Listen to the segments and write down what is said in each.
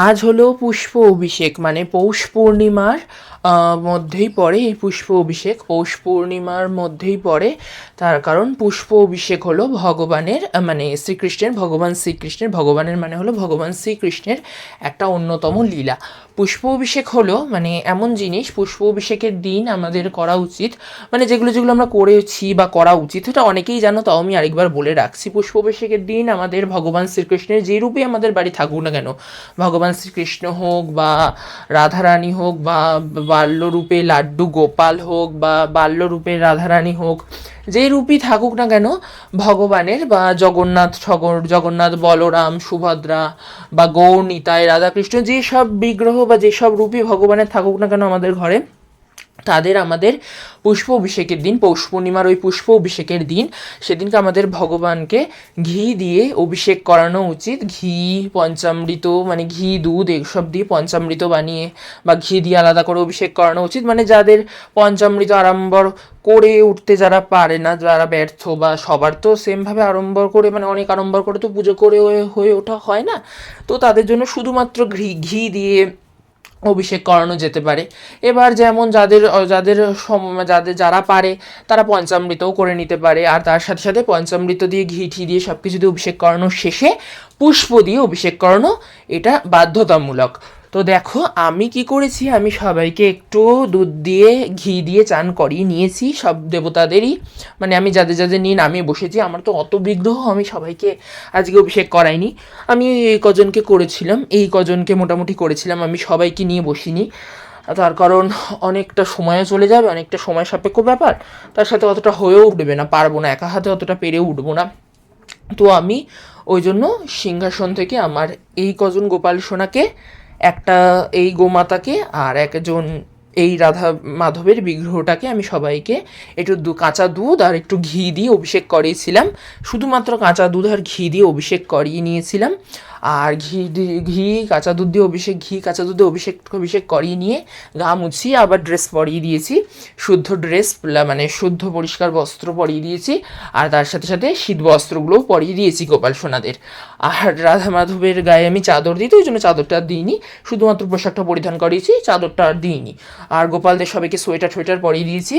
আজ হলো পুষ্প অভিষেক মানে পৌষ পূর্ণিমার মধ্যেই পড়ে এই পুষ্প অভিষেক। পৌষ পূর্ণিমার মধ্যেই পড়ে। তার কারণ পুষ্প অভিষেক হলো ভগবানের মানে শ্রীকৃষ্ণের, ভগবান শ্রীকৃষ্ণের, ভগবানের মানে হলো ভগবান শ্রীকৃষ্ণের একটা অন্যতম লীলা। পুষ্প অভিষেক হলো মানে এমন জিনিস, পুষ্প অভিষেকের দিন আমাদের করা উচিত। মানে যেগুলো যেগুলো আমরা করেছি বা করা উচিত, এটা অনেকেই জানো, তাও আমি আরেকবার বলে রাখছি। পুষ্প অভিষেকের দিন আমাদের ভগবান শ্রীকৃষ্ণের যে রূপে আমাদের বাড়ি থাকুক না কেন, ভগবান শ্রীকৃষ্ণ হোক বা রাধারানী হোক বা বাল্যরূপে লাড্ডু গোপাল হোক বা বাল্যরূপে রাধারানী হোক যে রূপই থাকুক না কেন, ভগবানের বা জগন্নাথ ঠগর জগন্নাথ বলরাম, সুভদ্রা বা গৌর, নিতাই, রাধাকৃষ্ণ, যেসব বিগ্রহ বা যেসব রূপই ভগবানের থাকুক না কেন আমাদের ঘরে তাদের আমাদের পুষ্প অভিষেকের দিন, পৌষ পূর্ণিমার ওই পুষ্প অভিষেকের দিন, সেদিনকে আমাদের ভগবানকে ঘি দিয়ে অভিষেক করানো উচিত। ঘি, পঞ্চামৃত মানে ঘি, দুধ এসব দিয়ে পঞ্চামৃত বানিয়ে বা ঘি দিয়ে আলাদা করে অভিষেক করানো উচিত। মানে যাদের পঞ্চামৃত আড়ম্বর করে উঠতে যারা পারে না, যারা ব্যর্থ বা সবার তো সেমভাবে আড়ম্বর করে মানে অনেক আড়ম্বর করে তো পুজো করে হয়ে- হয়ে ওঠা হয় না। তো তাদের জন্য শুধুমাত্র ঘি ঘি দিয়ে অভিষেক করানো যেতে পারে। এবার যেমন যাদের যাদের যাদের যারা পারে, তারা পঞ্চামৃতও করে নিতে পারে। আর তার সাথে সাথে পঞ্চামৃত দিয়ে ঘি ঠি দিয়ে সব কিছু দিয়ে অভিষেক করানোর শেষে পুষ্প দিয়ে অভিষেক করানো এটা বাধ্যতামূলক। তো দেখো, আমি কি করেছি? আমি সবাইকে একটু দুধ দিয়ে, ঘি দিয়ে চান করিয়ে নিয়েছি, সব দেবতাদেরই। মানে আমি যাদের যাদের নিয়ে নামিয়ে বসেছি, আমার তো অত বিগ্রহ আমি সবাইকে আজকে অভিষেক করাইনি। আমি এই কজনকে করেছিলাম, এই কজনকে মোটামুটি করেছিলাম, আমি সবাইকে নিয়ে বসিনি। তার কারণ অনেকটা সময়ও চলে যাবে, অনেকটা সময় সাপেক্ষ ব্যাপার। তার সাথে অতটা হয়েও উঠবে না, পারব না, একা হাতে অতটা পেরেও উঠবো না। তো আমি ওই জন্য সিংহাসন থেকে আমার এই কজন গোপাল সোনাকে একটা এই গোমাতাকে আর একজন এই রাধা মাধবের বিগ্রহটাকে আমি সবাইকে একটু দু কাঁচা দুধ আর একটু ঘি দিয়ে অভিষেক করিয়েছিলাম। শুধুমাত্র কাঁচা দুধ আর ঘি দিয়ে অভিষেক করিয়ে নিয়েছিলাম। আর ঘি ঘি, কাঁচা দুধ দিয়ে অভিষেক, ঘি, কাঁচা দুধ অভিষেক অভিষেক করিয়ে নিয়ে গা মুছিয়ে আবার ড্রেস পরিয়ে দিয়েছি। শুদ্ধ ড্রেস মানে শুদ্ধ পরিষ্কার বস্ত্র পরিয়ে দিয়েছি। আর তার সাথে সাথে শীত বস্ত্রগুলোও পরিয়ে দিয়েছি গোপাল সোনাদের। আর রাধা মাধবের গায়ে আমি চাদর দিই, তো ওই জন্য চাদরটা দিইনি। শুধুমাত্র পোশাকটা পরিধান করিয়েছি, চাদরটা আর দিইনি। আর গোপালদের সবাইকে সোয়েটার সোয়েটার পরিয়ে দিয়েছি।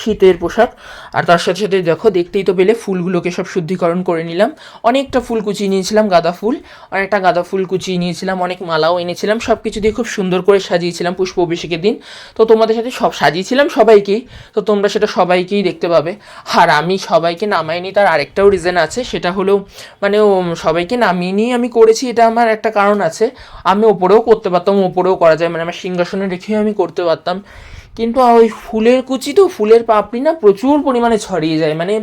শীতের পোশাক। আর তার সাথে সাথে দেখো, দেখতেই তো পেলে ফুলগুলোকে সব শুদ্ধিকরণ করে নিলাম। অনেকটা ফুল কুচিয়ে নিয়েছিলাম, গাঁদা ফুল। অনেকটা গাঁদা ফুল কুচিয়ে নিয়েছিলাম, অনেক মালাও এনেছিলাম। সব কিছু দিয়ে খুব সুন্দর করে সাজিয়েছিলাম পুষ্প অভিষেকের দিন। তো তোমাদের সাথে সব সাজিয়েছিলাম সবাইকেই তো তোমরা সেটা সবাইকেই দেখতে পাবে। আর আমি সবাইকে নামাইনি তার আরেকটাও রিজন আছে। সেটা হলো মানে সবাইকে নামিয়ে নিয়ে আমি করেছি, এটা আমার একটা কারণ আছে। আমি ওপরেও করতে পারতাম, ওপরেও করা যায়। মানে আমার সিংহাসনে রেখেও আমি করতে পারতাম। কিন্তু ওই ফুলের কুচি তো, ফুলের পাপড়ি না প্রচুর পরিমাণে ছড়িয়ে যায়। মানে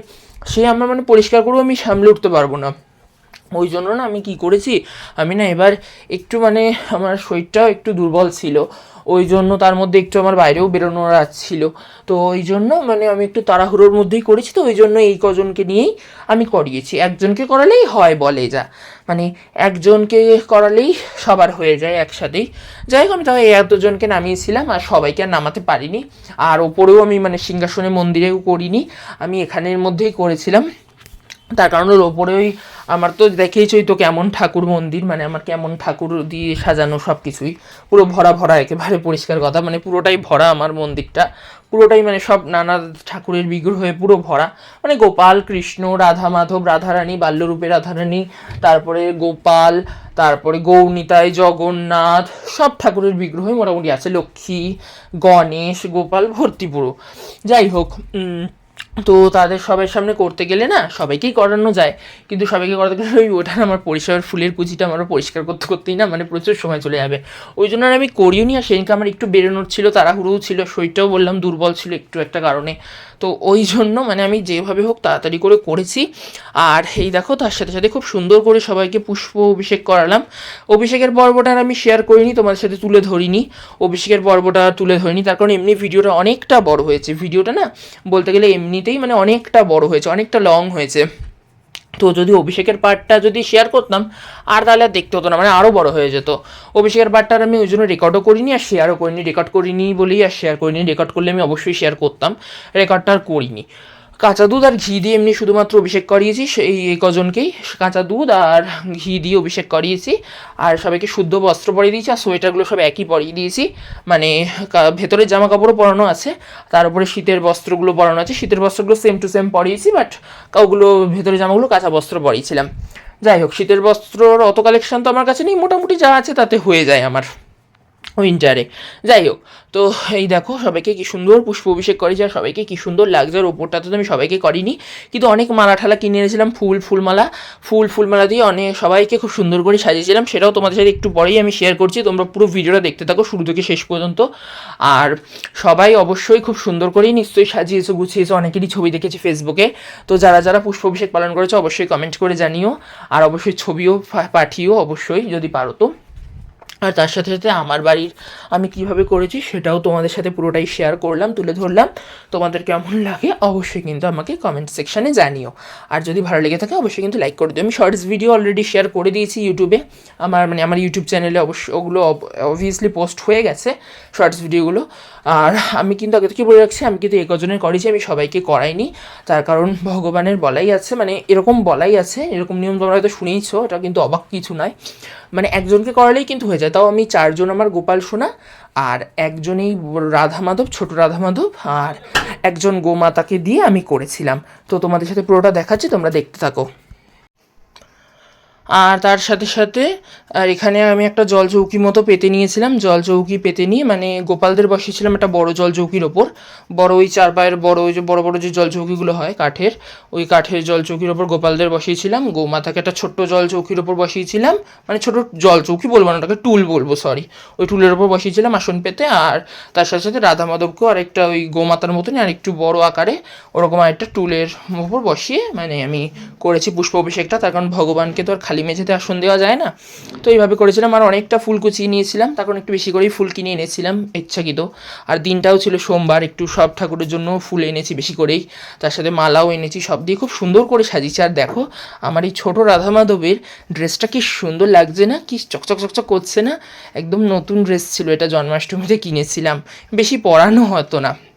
সে আমার মানে পরিষ্কার করেও আমি সামলে উঠতে পারব না। ওই জন্য না আমি কি করেছি, আমি না এবার একটু মানে আমার শরীরটাও একটু দুর্বল ছিল। ওই জন্য তার মধ্যে একটু আমার বাইরেও বেরোনোর রাত ছিল তো ওই জন্য মানে আমি একটু তাড়াহুড়োর মধ্যেই করেছি। তো ওই জন্য এই কজনকে নিয়েই আমি করিয়েছি। একজনকে করালেই হয় বলে যা। মানে একজনকে করালেই সবার হয়ে যায় একসাথেই। যাই হোক, আমি তাহলে এই এতজনকে নামিয়েছিলাম আর সবাইকে আর নামাতে পারিনি। আর ওপরেও আমি মানে সিংহাসনে মন্দিরেও করিনি। আমি এখানের মধ্যেই করেছিলাম। তার কারণ ওর ওপরে ওই আমার তো দেখেইছই তো কেমন ঠাকুর মন্দির মানে আমার কেমন ঠাকুর দিয়ে সাজানো সব কিছুই পুরো ভরা ভরা একেবারে পরিষ্কার কথা মানে পুরোটাই ভরা আমার মন্দিরটা। পুরোটাই মানে সব নানা ঠাকুরের বিগ্রহ পুরো ভরা। মানে গোপাল, কৃষ্ণ, রাধা মাধব, রাধারানী, বাল্যরূপে রাধারানী, তারপরে গোপাল, তারপরে গৌনিতায় জগন্নাথ, সব ঠাকুরের বিগ্রহই মোটামুটি আছে। লক্ষ্মী, গণেশ, গোপাল, ভর্তি পুরো। যাই হোক তো তাদের সবার সামনে করতে গেলে না সবাইকেই করানো যায়। কিন্তু সবাইকে করাতে গেলে ওই ওটা আমার পরিষ্কার ফুলের কুচিটা আমার পরিষ্কার করতে করতেই না মানে প্রচুর সময় চলে যাবে। ওই জন্য আর আমি করিও নি আর সেদিনকে আমার একটু বেরোনোর ছিল, তাড়াহুড়োও ছিল, শরীরটাও বললাম দুর্বল ছিল একটু একটা কারণে। তো ওই জন্য মানে আমি যেভাবে হোক তাড়াতাড়ি করে করেছি। আর এই দেখো, তার সাথে সাথে খুব সুন্দর করে সবাইকে পুষ্প অভিষেক করালাম। অভিষেকের পর্বটা আমি শেয়ার করিনি, তোমাদের সাথে তুলে ধরিনি। অভিষেকের পর্বটা তুলে ধরিনি, তার কারণ এমনি ভিডিওটা অনেকটা বড় হয়েছে। ভিডিওটা না বলতে গেলে এমনিতেই মানে অনেকটা বড় হয়েছে, অনেকটা লং হয়েছে। তো যদি অভিষেকের পার্টটা যদি শেয়ার করতাম, আর তাহলে আর দেখতে হতো না মানে আরও বড় হয়ে যেত। অভিষেকের পার্টটা আমি ওই জন্য রেকর্ডও করিনি, আর শেয়ারও করিনি। রেকর্ড করিনি বলেই আর শেয়ার করিনি। রেকর্ড করলে আমি অবশ্যই শেয়ার করতাম। রেকর্ডটা আর করিনি। কাঁচা দুধ আর ঘি দিয়ে এমনি শুধুমাত্র অভিষেক করিয়েছি, সেই কজনকেই কাঁচা দুধ আর ঘি দিয়ে অভিষেক করিয়েছি। আর সবাইকে শুদ্ধ বস্ত্র পরিয়ে দিয়েছি, আর সোয়েটারগুলো সব একই পরিয়ে দিয়েছি। মানে ভেতরের জামা কাপড়ও পরানো আছে, তার উপরে শীতের বস্ত্রগুলো পরানো আছে। শীতের বস্ত্রগুলো সেম টু সেম পরিয়েছি বাট কাউগুলো ভেতরের জামাগুলো কাঁচা বস্ত্র পরিয়েছিলাম। যাই হোক, শীতের বস্ত্রর অত কালেকশন তো আমার কাছে নেই, মোটামুটি যা আছে তাতে হয়ে যায় আমার। উইন্টারে যাই হোক, তো এই দেখো সবাইকে কি সুন্দর পুষ্প অভিষেক করেছি আর সবাইকে কি সুন্দর লাগছে আর ওপরটা তো আমি সবাইকে করিনি। কিন্তু অনেক মালা ঠালা কিনে এনেছিলাম, ফুল ফুলমালা। ফুল ফুলমালা দিয়ে অনেক সবাইকে খুব সুন্দর করে সাজিয়েছিলাম। সেটাও তোমাদের সাথে একটু পরেই আমি শেয়ার করছি। তোমরা পুরো ভিডিওটা দেখতে থাকো শুরু থেকে শেষ পর্যন্ত। আর সবাই অবশ্যই খুব সুন্দর করেই নিশ্চয়ই সাজিয়েছো, গুছিয়েছো, অনেকেরই ছবি দেখেছি ফেসবুকে তো যারা যারা পুষ্প অভিষেক পালন করেছ অবশ্যই কমেন্ট করে জানিও। আর অবশ্যই ছবিও পাঠিও অবশ্যই যদি পারো তো। আর তার সাথে সাথে আমার বাড়ির আমি কীভাবে করেছি সেটাও তোমাদের সাথে পুরোটাই শেয়ার করলাম, তুলে ধরলাম। তোমাদের কেমন লাগে অবশ্যই কিন্তু আমাকে কমেন্ট সেকশানে জানিও। আর যদি ভালো লেগে থাকে অবশ্যই কিন্তু লাইক করে দিও। আমি শর্টস ভিডিও অলরেডি শেয়ার করে দিয়েছি ইউটিউবে আমার মানে আমার ইউটিউব চ্যানেলে অবশ্যই ওগুলো অবভিয়াসলি পোস্ট হয়ে গেছে শর্টস ভিডিওগুলো আর আমি কিন্তু আগে থেকে বলে রাখছি, আমি কিন্তু একজনের করেছি আমি সবাইকে করাইনি। তার কারণ ভগবানের বলাই আছে মানে এরকম বলাই আছে, এরকম নিয়ম তোমরা হয়তো শুনেইছো, এটা কিন্তু অবাক কিছু নয়। মানে একজনকে করালেই কিন্তু হয়ে যায়। তাও আমি চারজন আমার গোপাল সোনা আর একজনেই রাধা মাধব, ছোট রাধা মাধব আর একজন গোমাতাকে দিয়ে আমি করেছিলাম। তো তোমাদের সাথে পুরোটা দেখাচ্ছি, তোমরা দেখতে থাকো। আর তার সাথে সাথে, আর এখানে আমি একটা জল চৌকি মতো পেতে নিয়েছিলাম। জল চৌকি পেতে নিয়ে মানে গোপালদের বসিয়েছিলাম একটা বড় জল চৌকির ওপর। বড় ওই চার পায়ের বড় ওই যে বড় বড় যে জল চৌকিগুলো হয় কাঠের, ওই কাঠের জল চৌকির ওপর গোপালদের বসিয়েছিলাম। গোমাতাকে একটা ছোট্ট জল চৌকির ওপর বসিয়েছিলাম। মানে ছোট জল চৌকি বলব না, ওটাকে টুল বলব সরি ওই টুলের ওপর বসিয়েছিলাম আসন পেতে। আর তার সাথে সাথে রাধা মাধবকেও আরেকটা ওই গোমাতার মতনই আর একটু বড় আকারে ওরকম আরেকটা টুলের ওপর বসিয়ে মানে আমি করেছি পুষ্প অভিষেকটা। তার কারণ ভগবানকে তো আর খালি মেঝেতে আসন দেওয়া যায় না। তো এইভাবে করেছিলাম আর অনেকটা ফুল কুচিয়ে নিয়েছিলাম। তখন একটু বেশি করেই ফুল কিনে এনেছিলাম, ইচ্ছাকৃত। আর দিনটাও ছিল সোমবার, একটু সব ঠাকুরের জন্য ফুল এনেছি বেশি করেই। তার সাথে মালাও এনেছি, সব দিয়ে খুব সুন্দর করে সাজিয়েছি। আর দেখো, আমার এই ছোটো রাধা মাধবের ড্রেসটা কি সুন্দর লাগছে না, কি চকচক চকচক করছে না। একদম নতুন ড্রেস ছিল, এটা জন্মাষ্টমীতে কিনেছিলাম। বেশি পরানো হতো না।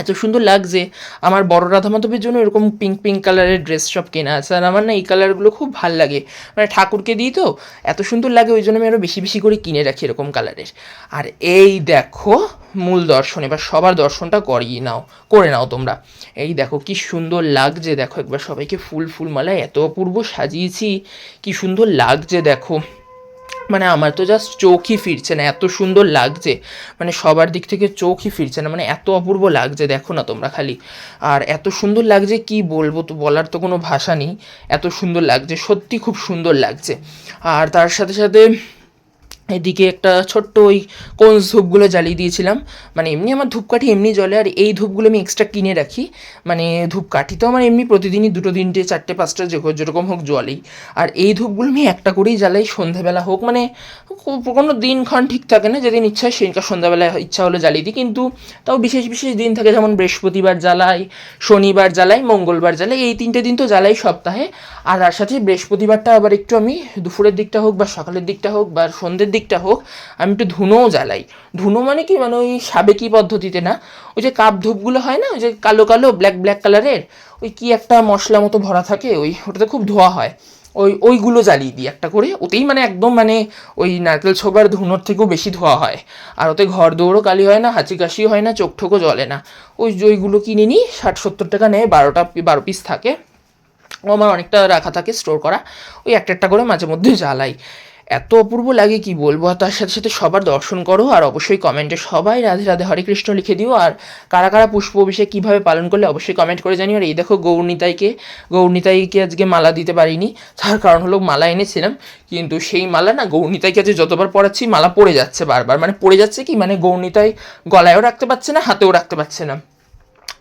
এত সুন্দর লাগছে। আমার বড় রাধা মাধবের জন্য এরকম পিঙ্ক পিঙ্ক কালারের ড্রেস সব কেনা আছে। আর আমার না এই কালারগুলো খুব ভালো লাগে। মানে ঠাকুরকে দিই তো, এত সুন্দর লাগে, ওই জন্য আমি আরও বেশি বেশি করে কিনে রাখি এরকম কালারের আর এই দেখো, মূল দর্শন, এবার সবার দর্শনটা করিয়ে নাও, করে নাও তোমরা। এই দেখো কি সুন্দর লাগছে, দেখো একবার সবাইকে ফুল ফুল মালায় এত অপূর্ব সাজিয়েছি, কি সুন্দর লাগছে, দেখো। মানে আমার তো জাস্ট চোখই ফিরছে না, এত সুন্দর লাগছে। মানে সবার দিক থেকে চোখই ফিরছে না মানে এত অপূর্ব লাগছে, দেখো না তোমরা খালি। আর এত সুন্দর লাগছে কি বলব, তো বলার তো কোনো ভাষা নেই। এত সুন্দর লাগছে, সত্যি খুব সুন্দর লাগছে। আর তার সাথে সাথে এদিকে একটা ছোট্ট ওই কোন ধূপগুলো জ্বালিয়ে দিয়েছিলাম। মানে এমনি আমার ধূপকাঠি এমনি জ্বলে, আর এই ধূপগুলো আমি এক্সট্রা কিনে রাখি। মানে ধূপকাঠি তো আমার এমনি প্রতিদিনই দুটো, তিনটে, চারটে, পাঁচটা যে যেরকম হোক জ্বলেই। আর এই ধূপগুলো আমি একটা করেই জ্বালাই, সন্ধ্যাবেলা হোক মানে কোনো দিনক্ষণ ঠিক থাকে না, যেদিন ইচ্ছা হয় সেদিনকার সন্ধ্যাবেলায় ইচ্ছা হলে জ্বালিয়ে দিই। কিন্তু তাও বিশেষ বিশেষ দিন থাকে, যেমন বৃহস্পতিবার জ্বালাই, শনিবার জ্বালাই, মঙ্গলবার জ্বালাই, এই তিনটে দিন তো জ্বালাই সপ্তাহে। আর তার সাথে বৃহস্পতিবারটা আবার একটু আমি দুপুরের দিকটা হোক বা সকালের দিকটা হোক বা সন্ধ্যের দিকটা হোক, আমি একটু ধুনোও জ্বালাই। ধুনো মানে কি? মানে ওই সাবেকি পদ্ধতিতে না? ওই যে কাপ ধূপগুলো হয় না? ওই যে কালো কালো ব্ল্যাক ব্ল্যাক কালারের ওই কি একটা মশলা মতো ভরা থাকে? ওই, ওটাতে খুব ধোয়া হয়। ওই, ওইগুলো জ্বালিয়ে দিই একটা করে। ওতেই মানে একদম মানে ওই নারকেল ছোবার ধুনোর থেকেও বেশি ধোয়া হয়। আর ওতে ঘর দৌড়ও কালি হয় না, হাঁচি কাশিও হয় না, চোখ ঠোকও জ্বলে না। ওই ওইগুলো কিনে নিই ষাট সত্তর টাকা নেয়, বারোটা, বারো পিস থাকে। ও আমার অনেকটা রাখা থাকে স্টোর করা। ওই একটা একটা করে মাঝে মধ্যে জ্বালাই। এত অপূর্ব লাগে কি বলব? আর তার সাথে সাথে সবার দর্শন করো, আর অবশ্যই কমেন্টে সবাই রাধে রাধে, হরে কৃষ্ণ লিখে দিও। আর কারা কারা পুষ্প অভিষেক কীভাবে পালন করলে অবশ্যই কমেন্ট করে জানিও। আর এই দেখো গৌরনিতাইকে গৌরনিতাইকে আজকে মালা দিতে পারিনি। তার কারণ হলো মালা এনেছিলাম, কিন্তু সেই মালা না গৌরনিতাইকে আজকে যতবার পড়াচ্ছি মালা পড়ে যাচ্ছে বারবার। মানে পড়ে যাচ্ছে কি? মানে গৌরনিতাই গলায়ও রাখতে পারছে না, হাতেও রাখতে পারছে না।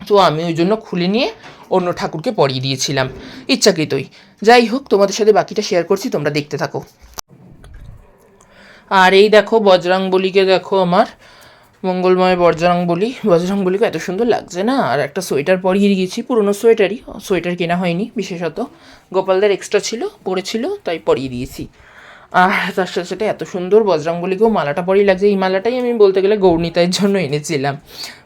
তো আমি ওই জন্য খুলে নিয়ে অন্য ঠাকুরকে পরিয়ে দিয়েছিলাম। ইচ্ছাকৃতই। যাই হোক, তোমাদের সাথে বাকিটা শেয়ার করছি, তোমরা দেখতে থাকো। আর এই দেখো বজরাং বলিকে দেখো আমার মঙ্গলময় বজরাং বলি বজরাং বলিকে এত সুন্দর লাগছে না? আর একটা সোয়েটার পরিয়ে গেছি পুরনো সোয়েটারই। সোয়েটার কেনা হয়নি বিশেষত। গোপালদের এক্সট্রা ছিল, পড়েছিল, তাই পরিয়ে দিয়েছি। আর তার সাথে সাথে এত সুন্দর বজরাং বলিকেও মালাটা পরিয়ে লাগছে। এই মালাটাই আমি বলতে গেলে গৌরনিতাইয়ের জন্য এনেছিলাম।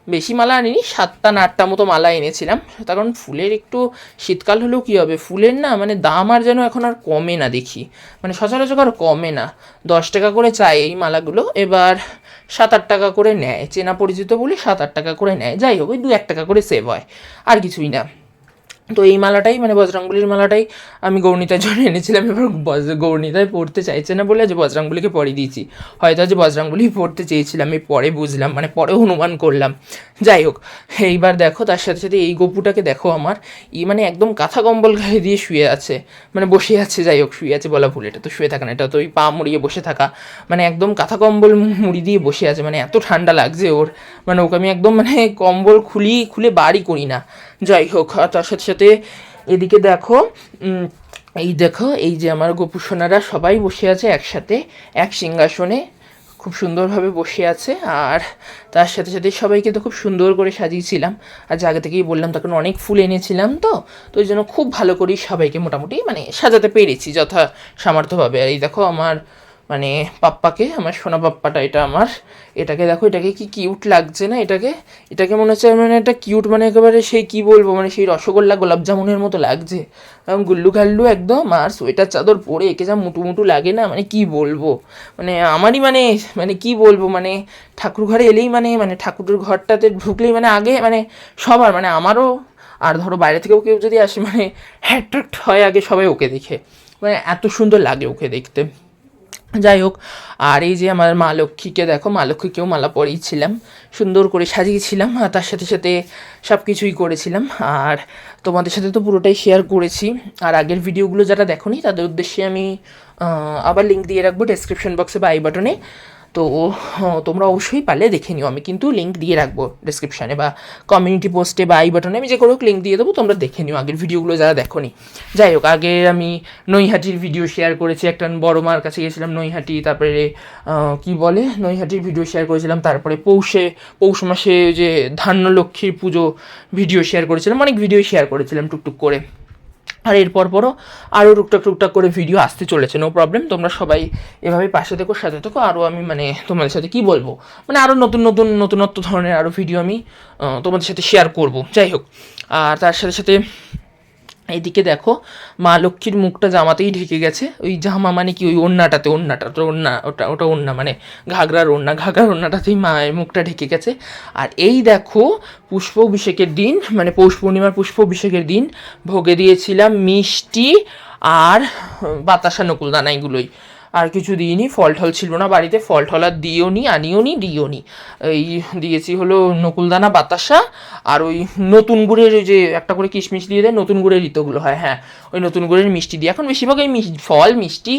বেশি মালা আনিনি, সাতটা আটটা মতো মালা এনেছিলাম। তার কারণ ফুলের একটু শীতকাল হলেও কী হবে? ফুলের না মানে দাম আর যেন এখন আর কমে না দেখি। মানে সচরাচর আর কমে না। দশ টাকা করে চায় এই মালাগুলো, এবার সাত আট টাকা করে নেয়। চেনা পরিচিত বলে সাত আট টাকা করে নেয়। যাই হোক, ওই দু এক টাকা করে সেভ হয়। আর কিছুই না। তো এই মালাটাই মানে বজরংবলির মালাটাই আমি গৌরনীতার জন্য এনেছিলাম এবার বজ- গৌরনীতায় পড়তে চাইছে না বলে আজ বজরংবলিকে পরে দিয়েছি। হয়তো আজ বজরংবলি পড়তে চেয়েছিলাম আমি পরে বুঝলাম মানে পরে অনুমান করলাম। যাই হোক, এইবার দেখো, তার সাথে সাথে এই গপুটাকে দেখো আমার, ই মানে একদম কাঁথা কম্বল গায়ে দিয়ে শুয়ে আছে মানে বসে আছে, যাই হোক, শুয়ে আছে বলা ভুল, এটা তো শুয়ে থাকা না, এটা তো ওই পা মুড়িয়ে বসে থাকা মানে একদম কাঁথা কম্বল মুড়ি দিয়ে বসে আছে মানে এত ঠান্ডা লাগছে ওর মানে ওকে আমি একদম মানে কম্বল খুলি, খুলে বাড়ি করি না। যাই হোক তার সাথে সাথে এদিকে দেখো এই দেখো, এই যে আমার গোপুসোনারা সবাই বসে আছে একসাথে, এক সিংহাসনে, খুব সুন্দরভাবে বসে আছে, আর তার সাথে সাথে সবাইকে তো খুব সুন্দর করে সাজিয়েছিলাম। আর আগে থেকেই বললাম তখন অনেক ফুল এনেছিলাম তো তো ওই জন্য খুব ভালো করেই সবাইকে মোটামুটি মানে সাজাতে পেরেছি যথা সামর্থ্যভাবে। আর এই দেখো, আমার মানে পাপ্পাকে, আমার সোনা পাপ্পাটা, এটা আমার। এটাকে দেখো, এটাকে কি কিউট লাগছে না এটাকে? এটাকে মনে হচ্ছে মানে একটা কিউট মানে একেবারে সেই কি বলব মানে সেই রসগোল্লা গোলাপ জামুনের মতো লাগছে। এবং গুল্লু খাল্লু একদম, আর সোয়েটার চাদর পরে একে যা মুটু মুটু লাগে না মানে কি বলব? মানে আমারই মানে মানে কি বলব মানে ঠাকুর ঘরে এলেই মানে মানে ঠাকুরের ঘরটাতে ঢুকলেই মানে আগে মানে সবার মানে আমারও, আর ধরো বাইরে থেকেও কেউ যদি আসে মানে অ্যাট্রাক্ট হয় আগে সবাই ওকে দেখে। মানে এত সুন্দর লাগে ওকে দেখতে। যাই হোক আর এই যে আমার মা লক্ষ্মীকে দেখো, মা লক্ষ্মীকেও মালা পরিয়েছিলাম, সুন্দর করে সাজিয়েছিলাম, আর তার সাথে সাথে সব কিছুই করেছিলাম, আর তোমাদের সাথে তো পুরোটাই শেয়ার করেছি, আর আগের ভিডিওগুলো যারা দেখোনি, তাদের উদ্দেশ্যে আমি আবার লিঙ্ক দিয়ে রাখব ডেসক্রিপশন বক্সে বা আই বাটনে তো হ্যাঁ, তোমরা অবশ্যই পারলে দেখে নিও। আমি কিন্তু লিঙ্ক দিয়ে রাখব ডিসক্রিপশানে বা কমিউনিটি পোস্টে বা আই বাটনে আমি যে কোনো লিঙ্ক দিয়ে দেবো তোমরা দেখে নিও আগের ভিডিওগুলো যারা দেখো নি যাই হোক আগে আমি নৈহাটির ভিডিও শেয়ার করেছি। একটা বড় মার কাছে গেছিলাম নৈহাটি তারপরে কি বলে? নৈহাটির ভিডিও শেয়ার করেছিলাম। তারপরে পৌষে পৌষ মাসে যে ধান্য লক্ষ্মীর পুজো ভিডিও শেয়ার করেছিলাম। অনেক ভিডিও শেয়ার করেছিলাম টুকটুক করে। আর এরপর পরও আরও টুকটাক টুকটাক করে ভিডিও আসতে চলেছে নো প্রবলেম তোমরা সবাই এভাবে পাশে থেকো, সাথে থেকো। আরও আমি মানে তোমাদের সাথে কি বলব? মানে আরও নতুন নতুন, নতুনত্ব ধরনের আরও ভিডিও আমি তোমাদের সাথে শেয়ার করব। যাই হোক, আর তার সাথে সাথে এইদিকে দেখো, মা লক্ষ্মীর মুখটা জামাতেই ঢেকে গেছে। ওই জামা মানে কি? ওই ওড়নাটাতে ওড়নাটা তো ওড়না, ওটা ওটা ওড়না মানে ঘাগরার ওড়না, ঘাগরার ওড়নাটাতেই মায়ের মুখটা ঢেকে গেছে। আর এই দেখো, পুষ্প অভিষেকের দিন মানে পৌষ পূর্ণিমার পুষ্প অভিষেকের দিন, ভোগে দিয়েছিলাম মিষ্টি আর বাতাসা নকুলদানা এগুলোই আর কিছু দিইনি, ফল টল ছিল না বাড়িতে, ফল টল আর দিও নি, আনিও নি, দিও নি। এই দিয়েছি হলো নকুলদানা, বাতাসা আর ওই নতুন গুড়ের ওই যে একটা করে কিশমিশ দিয়ে দেয়, নতুন গুড়ের রিতোগুলো হয় হ্যাঁ। ওই নতুন গুড়ের মিষ্টি দিয়ে। এখন বেশিরভাগ এই ফল, মিষ্টি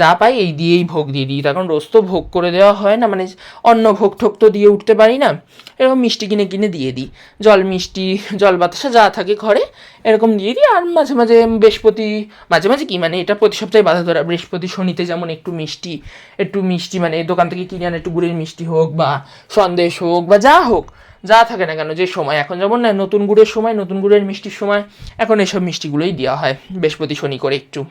যা পাই এই দিয়েই ভোগ দিয়ে দিই। তখন রোজ তো ভোগ করে দেওয়া হয় না মানে অন্য ভোগ ঠোক তো দিয়ে উঠতে পারি না। এরকম মিষ্টি কিনে কিনে দিয়ে দিই। জল মিষ্টি, জল বাতাসা যা থাকে ঘরে এরকম দিয়ে দিই। আর মাঝে মাঝে বৃহস্পতি, মাঝে মাঝে কি মানে এটা প্রতি সপ্তাহে বাধা ধরা, বৃহস্পতি শনিতে যেমন একটু মিষ্টি একটু মিষ্টি মানে দোকান থেকে কিনে আনে, একটু গুড়ের মিষ্টি হোক বা সন্দেশ হোক বা যা হোক, যা থাকে না কেন, যে সময়, এখন যেমন না, নতুন গুড়ের সময়, নতুন গুড়ের মিষ্টির সময়, এখন এসব মিষ্টিগুলোই দেওয়া হয় বৃহস্পতি, শনি করে একটু।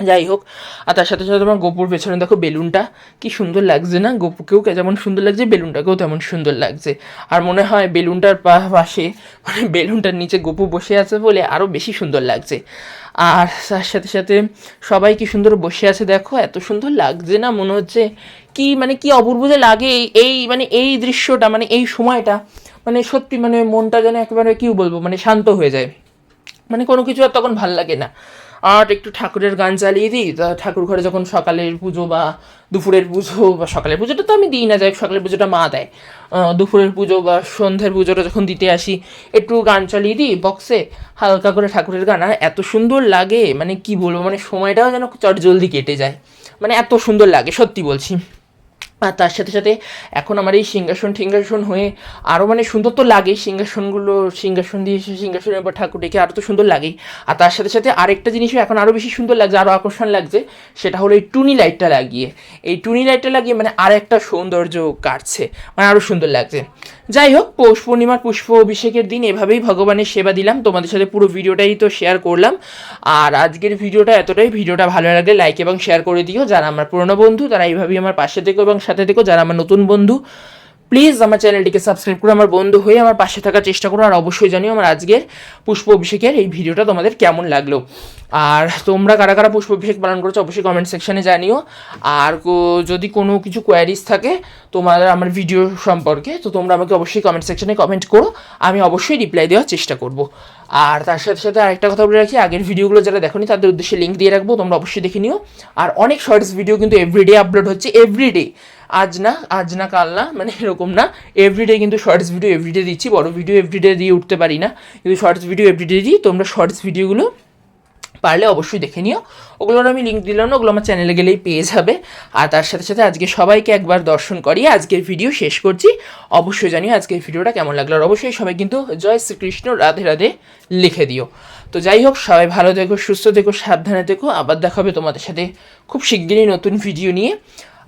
যাই হোক, আর তার সাথে সাথে তোমার গোপুর পেছনে দেখো বেলুনটা। কি সুন্দর লাগছে না? গোপুকেও যেমন সুন্দর লাগছে, বেলুনটাকেও তেমন সুন্দর লাগছে। আর মনে হয় বেলুনটার পাশে মানে বেলুনটার নিচে গোপু বসে আছে বলে আরও বেশি সুন্দর লাগছে। আর তার সাথে সাথে সবাই কি সুন্দর বসে আছে দেখো, এত সুন্দর লাগছে না মনে হচ্ছে কি মানে কি অপূর্ব যে লাগে এই মানে এই দৃশ্যটা মানে এই সময়টা। মানে সত্যি মানে মনটা যেন একেবারে কি বলব মানে শান্ত হয়ে যায়। মানে কোনো কিছু আর তখন ভালো লাগে না। আর একটু ঠাকুরের গান চালিয়ে দিই। তা ঠাকুর ঘরে যখন সকালের পুজো বা দুপুরের পুজো বা সকালের পুজোটা তো আমি দিই না, যাই সকালের পুজোটা মা দেয়। দুপুরের পুজো বা সন্ধ্যের পুজোটা যখন দিতে আসি, একটু গান চালিয়ে দিই বক্সে হালকা করে ঠাকুরের গান। আর এত সুন্দর লাগে মানে কি বলব মানে সময়টাও যেন চট জলদি কেটে যায়। মানে এত সুন্দর লাগে, সত্যি বলছি। আর তার সাথে সাথে এখন আমার এই সিংহাসন ঠিংহাসন হয়ে আরও মানে সুন্দর তো লাগেই সিংহাসনগুলো, সিংহাসন দিয়ে সিংহাসনের উপর ঠাকুর ডেকে আরও তো সুন্দর লাগেই। আর তার সাথে সাথে আরেকটা জিনিসও এখন আরও বেশি সুন্দর লাগছে আরও আকর্ষণ লাগছে, সেটা হলো এই টুনি লাইটটা লাগিয়ে। এই টুনি লাইটটা লাগিয়ে মানে আর একটা সৌন্দর্য কাটছে মানে আরও সুন্দর লাগছে। যাই হোক, পৌষ পূর্ণিমার পুষ্প অভিষেকের দিন, এভাবেই ভগবানের সেবা দিলাম। তোমাদের সাথে পুরো ভিডিওটাই তো শেয়ার করলাম। আর আজকের ভিডিওটা এতটাই। ভিডিওটা ভালো লাগলে লাইক এবং শেয়ার করে দিও। যারা আমার পুরনো বন্ধু, তারা এইভাবেই আমার পাশে থেকো এবং সাথে থেকো, যারা আমার নতুন বন্ধু প্লিজ আমার চ্যানেলটিকে সাবস্ক্রাইব করে, আমার বন্ধু হয়ে আমার পাশে থাকার চেষ্টা করো, আর অবশ্যই জানিও আমার আজকের পুষ্প অভিষেকের এই ভিডিওটা তোমাদের কেমন লাগল। আর তোমরা কারা কারা পুষ্প অভিষেক পালন করেছ, অবশ্যই কমেন্ট সেকশানে জানিও। আর যদি কোনো কিছু কোয়ারিজ থাকে তোমার আমার ভিডিও সম্পর্কে, তো তোমরা আমাকে অবশ্যই কমেন্ট সেকশনে কমেন্ট করো, আমি অবশ্যই রিপ্লাই দেওয়ার চেষ্টা করব। আর তার সাথে সাথে আরেকটা কথা বলে রাখি, আগের ভিডিওগুলো যারা দেখোনি, তাদের উদ্দেশ্যে লিঙ্ক দিয়ে রাখব, তোমরা অবশ্যই দেখে নিও। আর অনেক শর্টস ভিডিও কিন্তু এভরিডে আপলোড হচ্ছে এভরিডে আজ না আজ না, কাল না মানে এরকম না। এভরিডে কিন্তু শর্টস ভিডিও এভরিডে দিচ্ছি, বড় ভিডিও এভরিডে দিয়ে উঠতে পারি না। কিন্তু শর্টস ভিডিও এভরিডে দিই, তোমরা শর্টস ভিডিওগুলো পারলে অবশ্যই দেখে নিও। ওগুলোর আমি লিঙ্ক দিলাম না, ওগুলো আমার চ্যানেলে গেলেই পেয়ে যাবে। আর তার সাথে সাথে আজকে সবাইকে একবার দর্শন করিয়ে আজকের ভিডিও শেষ করছি। অবশ্যই জানিও আজকের ভিডিওটা কেমন লাগল, আর অবশ্যই সবাই কিন্তু জয় শ্রীকৃষ্ণ, রাধে রাধে লিখে দিও। তো যাই হোক, সবাই ভালো থেকো, সুস্থ থেকো, সাবধানে থেকো। আবার দেখা হবে তোমাদের সাথে খুব শিগগিরই নতুন ভিডিও নিয়ে।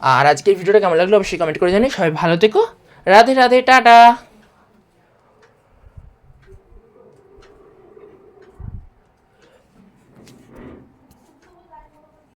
আর আজকের ভিডিওটা কেমন লাগল অবশ্যই কমেন্ট করে জানি সবাই ভালো থেকো। রাধে রাধে, টাটা।